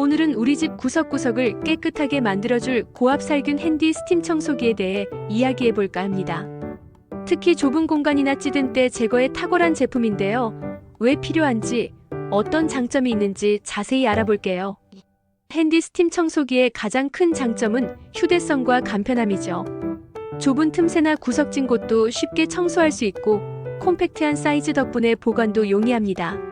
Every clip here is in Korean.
오늘은 우리 집 구석구석을 깨끗하게 만들어줄 고압 살균 핸디 스팀 청소기에 대해 이야기해 볼까 합니다. 특히 좁은 공간이나 찌든 때 제거에 탁월한 제품인데요. 왜 필요한지, 어떤 장점이 있는지 자세히 알아볼게요. 핸디 스팀 청소기의 가장 큰 장점은 휴대성과 간편함이죠. 좁은 틈새나 구석진 곳도 쉽게 청소할 수 있고 콤팩트한 사이즈 덕분에 보관도 용이합니다.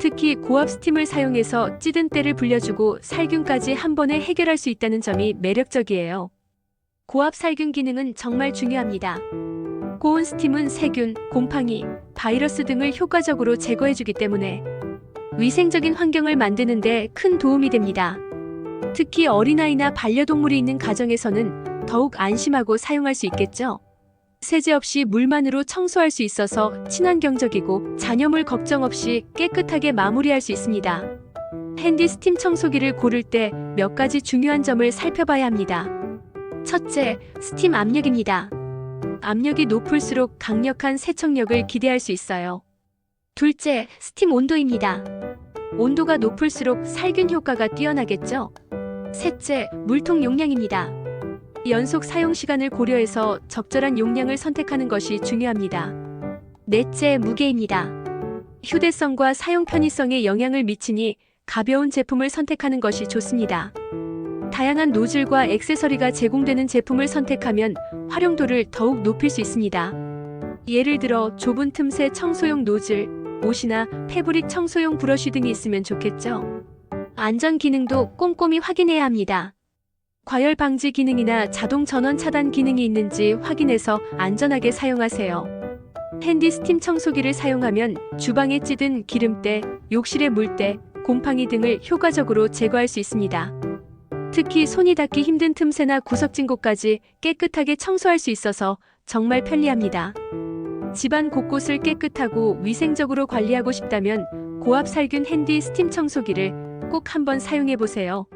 특히 고압 스팀을 사용해서 찌든 때를 불려주고 살균까지 한 번에 해결할 수 있다는 점이 매력적이에요. 고압 살균 기능은 정말 중요합니다. 고온 스팀은 세균, 곰팡이, 바이러스 등을 효과적으로 제거해주기 때문에 위생적인 환경을 만드는데 큰 도움이 됩니다. 특히 어린아이나 반려동물이 있는 가정에서는 더욱 안심하고 사용할 수 있겠죠. 세제 없이 물만으로 청소할 수 있어서 친환경적이고 잔여물 걱정 없이 깨끗하게 마무리할 수 있습니다. 핸디 스팀 청소기를 고를 때 몇 가지 중요한 점을 살펴봐야 합니다. 첫째, 스팀 압력입니다. 압력이 높을수록 강력한 세척력을 기대할 수 있어요. 둘째, 스팀 온도입니다. 온도가 높을수록 살균 효과가 뛰어나겠죠? 셋째, 물통 용량입니다. 연속 사용 시간을 고려해서 적절한 용량을 선택하는 것이 중요합니다. 넷째, 무게입니다. 휴대성과 사용 편의성에 영향을 미치니 가벼운 제품을 선택하는 것이 좋습니다. 다양한 노즐과 액세서리가 제공되는 제품을 선택하면 활용도를 더욱 높일 수 있습니다. 예를 들어 좁은 틈새 청소용 노즐, 옷이나 패브릭 청소용 브러쉬 등이 있으면 좋겠죠. 안전 기능도 꼼꼼히 확인해야 합니다. 과열 방지 기능이나 자동 전원 차단 기능이 있는지 확인해서 안전하게 사용하세요. 핸디 스팀 청소기를 사용하면 주방에 찌든 기름때, 욕실의 물때, 곰팡이 등을 효과적으로 제거할 수 있습니다. 특히 손이 닿기 힘든 틈새나 구석진 곳까지 깨끗하게 청소할 수 있어서 정말 편리합니다. 집안 곳곳을 깨끗하고 위생적으로 관리하고 싶다면 고압 살균 핸디 스팀 청소기를 꼭 한번 사용해 보세요.